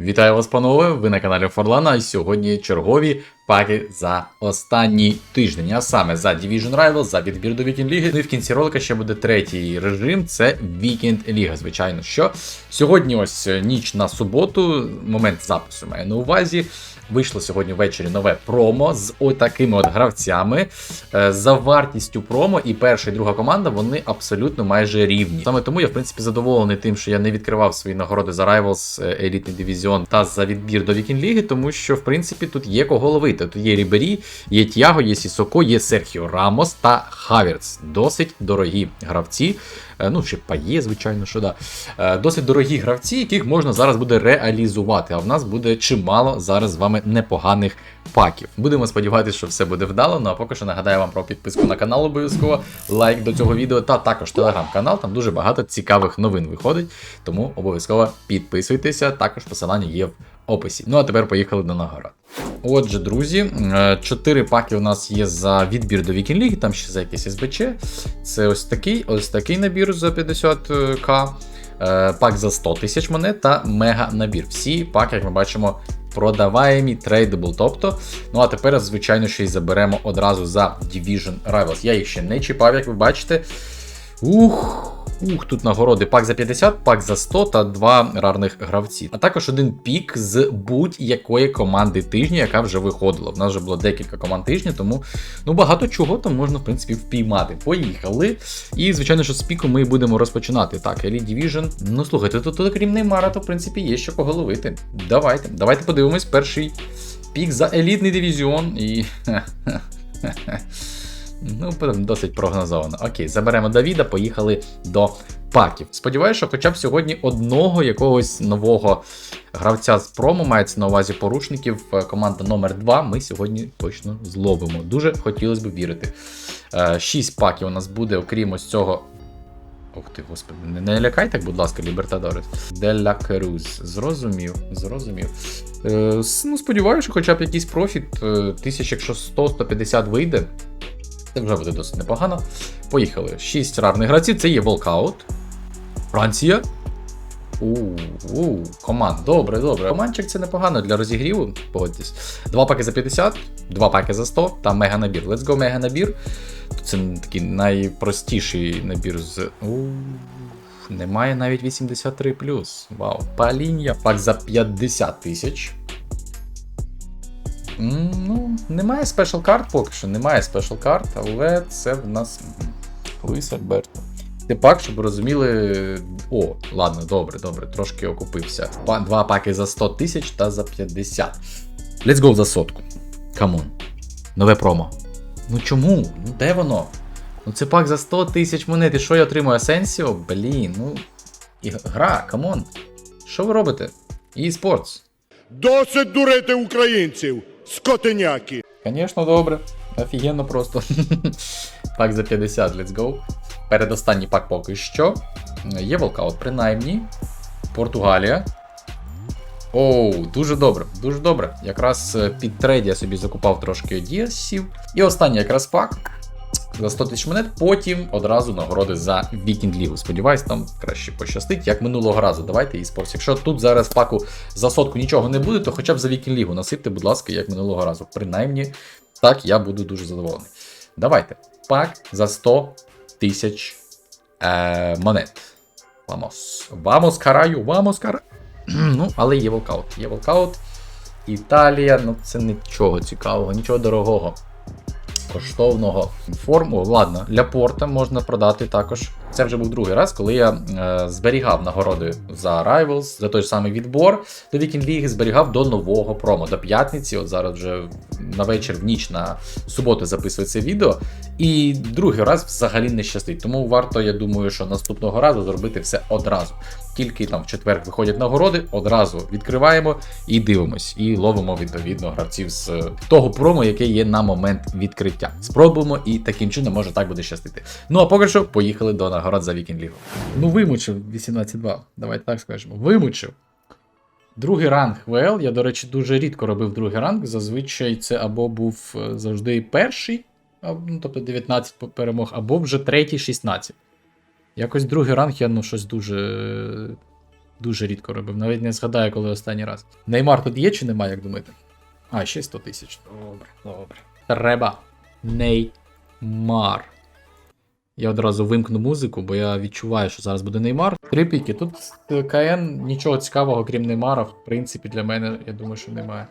Вітаю вас, панове! Ви на каналі Форлана. І сьогодні чергові паки за останній тиждень. А саме за Division Rival, за відбір до Вікінд Ліги. Ну і в кінці ролика ще буде третій режим. Це Вікенд Ліга. Звичайно, що сьогодні ось е, ніч на суботу. Момент запису маю на увазі. Вийшло сьогодні ввечері нове промо з отакими от гравцями. Е, За вартістю промо і перша і друга команда вони абсолютно майже рівні. Саме тому я в принципі задоволений тим, що я не відкривав свої нагороди за Rivals, елітний дивізіон та за відбір до Вікінг Ліги, тому що в принципі тут є кого ловити. Тут є Рібері, є Тяго, є Сісоко, є Серхіо Рамос та Хаверц. Досить дорогі гравці. Е, Ну, ще пає, звичайно, що да. Е, Досить дорогі гравці, яких можна зараз буде реалізувати. А в нас буде чимало зараз з вами непоганих паків. Будемо сподіватися, що все буде вдало. Ну а поки що нагадаю вам про підписку на канал обов'язково, лайк до цього відео та також телеграм-канал. Там дуже багато цікавих новин виходить. Тому обов'язково підписуйтеся. Також посилання є в описі. Ну а тепер поїхали до нагород. Отже, друзі, е, чотири паки у нас є за відбір до Вікінг Ліги, там ще за якийсь СБЧ. Це ось такий, ось такий набір за 50к, е, пак за 100 тисяч монет та мега набір. Всі паки, як ми бачимо, продаваємі, трейдабл. Тобто, ну а тепер, звичайно, ще й заберемо одразу за Division Rivals. Я їх ще не чіпав, як ви бачите. Ух, ух, тут нагороди пак за 50, пак за 100 та два рарних гравці. А також один пік з будь-якої команди тижня, яка вже виходила. В нас вже було декілька команд тижня, тому ну багато чого там можна, в принципі, впіймати. Поїхали. І, звичайно, що з піку ми будемо розпочинати. Так, Elite Division. Ну, слухайте, тут, тут крім Неймара, то в принципі є що кого ловити. Давайте. Давайте подивимось перший пік за елітний дивізіон. І. Ну, досить прогнозовано. Окей, заберемо Давіда, поїхали до паків. Сподіваюся, що хоча б сьогодні одного якогось нового гравця з промо мається на увазі порушників. е, Команда номер 2 ми сьогодні точно зловимо. Дуже хотілося б вірити. Е, Шість паків у нас буде, окрім ось цього. Ух ти, господи, не, не лякай так, будь ласка, Лібертадорес. Деля Керуз. Зрозумів, зрозумів. Е, ну, сподіваюся, що хоча б якийсь профіт, е, тисяч, якщо 100-150 вийде. Це вже буде досить непогано. Поїхали. Шість рарних гравців. Це є Волкаут. Франція. У, у, команд. Добре, добре. Командчик це непогано для розігріву. Погодьтесь. Два паки за 50, два паки за 100 та мега набір. Let's go мега набір. Це такий найпростіший набір з. У, немає навіть 83. Вау. Паління. Пак за 50 тисяч. Ну, немає спешл карт поки що, немає спешл карт, але це в нас. Луїс Альберто. Це пак, щоб розуміли. О, ладно, добре, добре, трошки окупився. Два паки за 100 тисяч та за 50. Let's go за сотку. Камон. Нове промо. Ну чому? Ну де воно? Ну це пак за 100 тисяч монет. І що я отримую Асенсіо? Блін, ну. І гра, камон. Що ви робите? E-Sports. Досить дурити українців, скотиняки. Звісно, добре. Офігенно просто. пак за 50, let's go. Передостанній пак поки що. Є волкаут, принаймні. Португалія. Оу, дуже добре, дуже добре. Якраз е, під трейд я собі закупав трошки діасів. І останній якраз пак. За 100 тисяч монет, потім одразу нагороди за Вікінг Лігу. Сподіваюсь, там краще пощастить, як минулого разу. Давайте і спорт. Якщо тут зараз паку за сотку нічого не буде, то хоча б за Вікінг Лігу насипте, будь ласка, як минулого разу. Принаймні, так я буду дуже задоволений. Давайте. Пак за 100 тисяч е, монет. Вамос. Вамос караю, вамос караю. ну, але є волкаут. Є волкаут. Італія, ну це нічого цікавого, нічого дорогого. Коштовного форму, ладно, для порта можна продати також. Це вже був другий раз, коли я е, зберігав нагороди за Rivals, за той самий відбор до Вікінг Ліги, зберігав до нового промо, до п'ятниці. От зараз вже на вечір, в ніч на суботу записую це відео. І другий раз взагалі не щастить. Тому варто, я думаю, що наступного разу зробити все одразу. Тільки там в четвер виходять нагороди, одразу відкриваємо і дивимось, і ловимо відповідно гравців з того промо, яке є на момент відкриття. Спробуємо і таким чином може так буде щастити. Ну а поки що поїхали до нагород за Вікінг Лігу. Ну вимучив 18-2, давайте так скажемо. Вимучив. Другий ранг ВЛ. Я, до речі, дуже рідко робив другий ранг. Зазвичай це або був е, завжди перший, ну, тобто 19 перемог, або вже третій 16. Якось другий ранг я ну щось дуже Дуже рідко робив. Навіть не згадаю, коли останній раз. Неймар тут є чи немає, як думаєте? А, ще 100 тисяч. Добре, добре. Треба. Неймар. Я одразу вимкну музику, бо я відчуваю, що зараз буде Неймар. Три піки. Тут КН нічого цікавого, крім Неймара, в принципі, для мене, я думаю, що немає.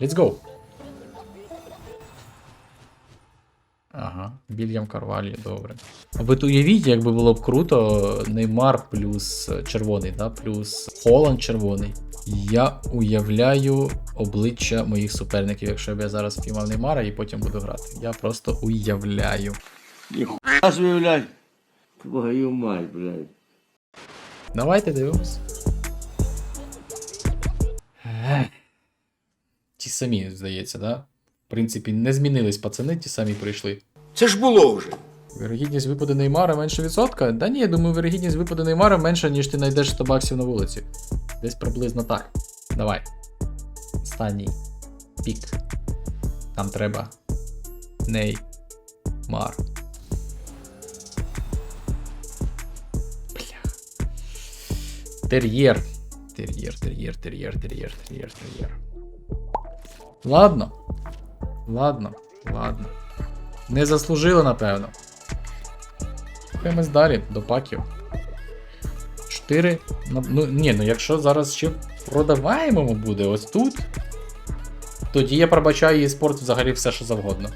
Let's go. Ага, Вільям Карвалі, добре. А ви уявіть, якби було б круто, Неймар плюс червоний, да? плюс Холланд червоний. Я уявляю обличчя моїх суперників, якщо б я зараз піймав Неймара і потім буду грати. Я просто уявляю. Аж ви, блядь. Твою мать, блядь. Давайте дивимось. Ті самі, здається, да? В принципі, не змінились пацани, ті самі прийшли. Це ж було вже. Вірогідність випаду Неймара менше відсотка? Да ні, я думаю, вірогідність випаду Неймара менша, ніж ти знайдеш 100 баксів на вулиці. Десь приблизно так. Давай. Останній пік. Нам треба. Неймар. Тер'єр. Тер'єр, тер'єр, тер'єр, тер'єр, тер'єр, тер'єр. Ладно. Ладно, ладно. Не заслужили, напевно. Рухаємось далі до паків. 4. Ну, ні, ну якщо зараз ще продаваємому буде ось тут. Тоді я пробачаю її спорт взагалі все, що завгодно.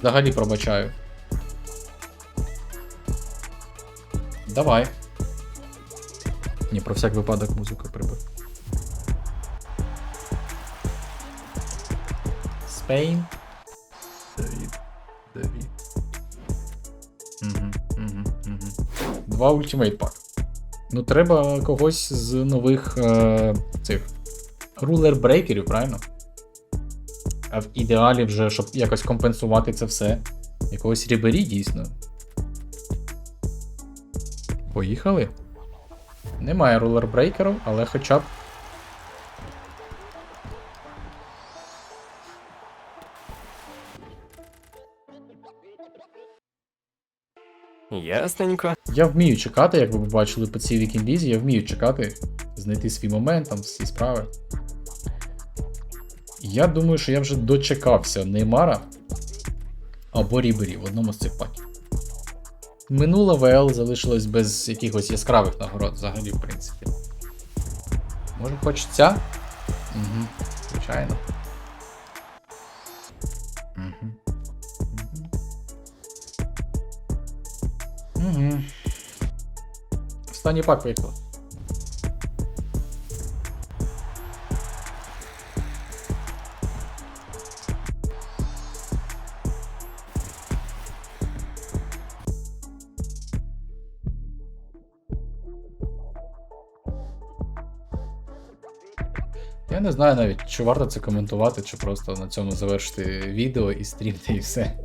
Взагалі пробачаю. Давай. Ні, про всяк випадок музику прибив. Spain. Давід. Давід. Угу, угу, угу. Два ультимейт пак. Ну, треба когось з нових е, цих рулер брейкерів, правильно? А в ідеалі вже, щоб якось компенсувати це все. Якогось рібері дійсно. Поїхали. Немає рулер брейкерів, але хоча б. Ясненько. Я вмію чекати, як ви побачили по цій вікінлізі, я вмію чекати, знайти свій момент, там всі справи. Я думаю, що я вже дочекався Неймара або Рібері в одному з цих паків. Минула ВЛ залишилась без якихось яскравих нагород взагалі, в принципі. Може хоч ця? Угу, звичайно. Угу. Угу. Останній пак поїхав. Я не знаю навіть, чи варто це коментувати, чи просто на цьому завершити відео і стрім, і все.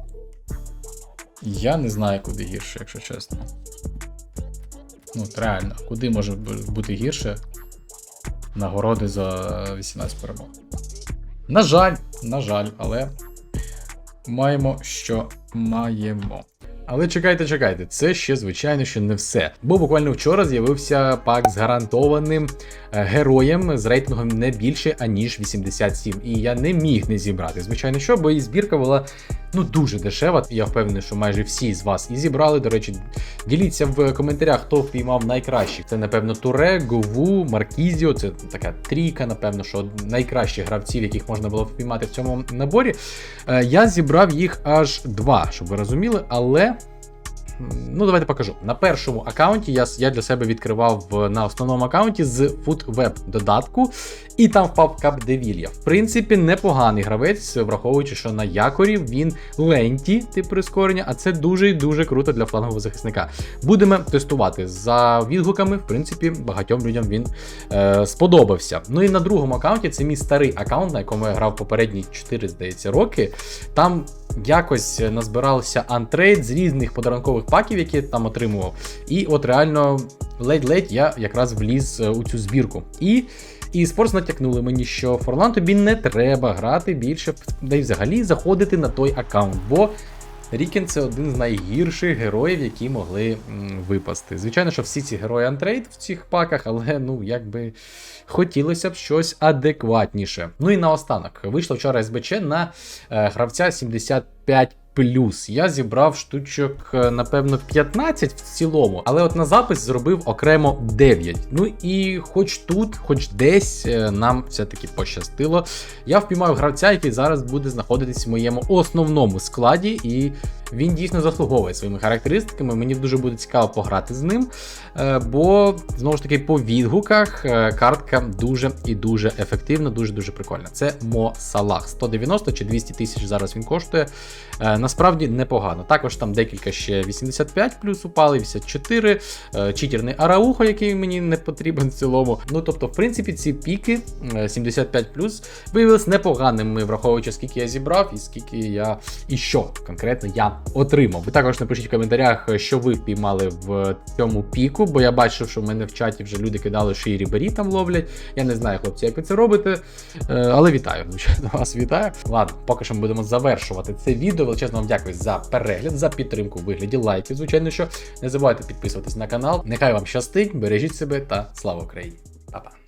Я не знаю, куди гірше, якщо чесно. Ну, реально, куди може бути гірше нагороди за 18 перемог. На жаль, на жаль, але маємо, що маємо. Але чекайте, чекайте, це ще, звичайно, що не все. Бо буквально вчора з'явився пак з гарантованим е, героєм з рейтингом не більше, аніж 87. І я не міг не зібрати. Звичайно, що, бо і збірка була ну дуже дешева. Я впевнений, що майже всі з вас і зібрали. До речі, діліться в коментарях, хто впіймав найкращих. Це, напевно, Туре, Гову, Маркізіо. Це така трійка, напевно, що найкращих гравців, яких можна було впіймати в цьому наборі. Е, Я зібрав їх аж два, щоб ви розуміли, але. Ну, давайте покажу. На першому аккаунті я, я для себе відкривав на основному аккаунті з FootWeb додатку, і там впав Кап Девілья. В принципі, непоганий гравець, враховуючи, що на якорі він ленті, тип прискорення, а це дуже і дуже круто для флангового захисника. Будемо тестувати. За відгуками, в принципі, багатьом людям він е, сподобався. Ну і на другому аккаунті це мій старий аккаунт, на якому я грав попередні 4, здається, роки. Там якось назбирався антрейд з різних подарункових паків, які там отримував. І от реально ледь-ледь я якраз вліз е, у цю збірку. І і спорт натякнули мені, що Форлан тобі не треба грати більше, да й взагалі заходити на той аккаунт, бо Рікін це один з найгірших героїв, які могли м, випасти. Звичайно, що всі ці герої антрейд в цих паках, але ну якби хотілося б щось адекватніше. Ну і наостанок вийшло вчора СБЧ на е, гравця 75. Плюс я зібрав штучок, е, напевно, 15 в цілому, але от на запис зробив окремо 9. Ну і хоч тут, хоч десь е, нам все-таки пощастило. Я впіймаю гравця, який зараз буде знаходитись в моєму основному складі, і він дійсно заслуговує своїми характеристиками. Мені дуже буде цікаво пограти з ним. е, Бо знову ж таки по відгуках е, картка дуже і дуже ефективна, дуже дуже прикольна. Це Мо Салах. 190 чи 200 тисяч зараз він коштує. Е, Насправді непогано. Також там декілька ще 85 плюс упали, 54, е, читерний Араухо, який мені не потрібен в цілому. Ну тобто, в принципі, ці піки е, 75 плюс виявилися непоганими, враховуючи, скільки я зібрав і скільки я і що конкретно я отримав. Ви також напишіть в коментарях, що ви піймали в цьому піку, бо я бачив, що в мене в чаті вже люди кидали, що і рібері там ловлять. Я не знаю, хлопці, як ви це робите. Е, Але вітаю, звичайно, вас вітаю. Ладно, поки що ми будемо завершувати це відео. Величезно вам дякую за перегляд, за підтримку у вигляді лайків. Звичайно, що не забувайте підписуватись на канал. Нехай вам щастить, бережіть себе та слава Україні. Па-па.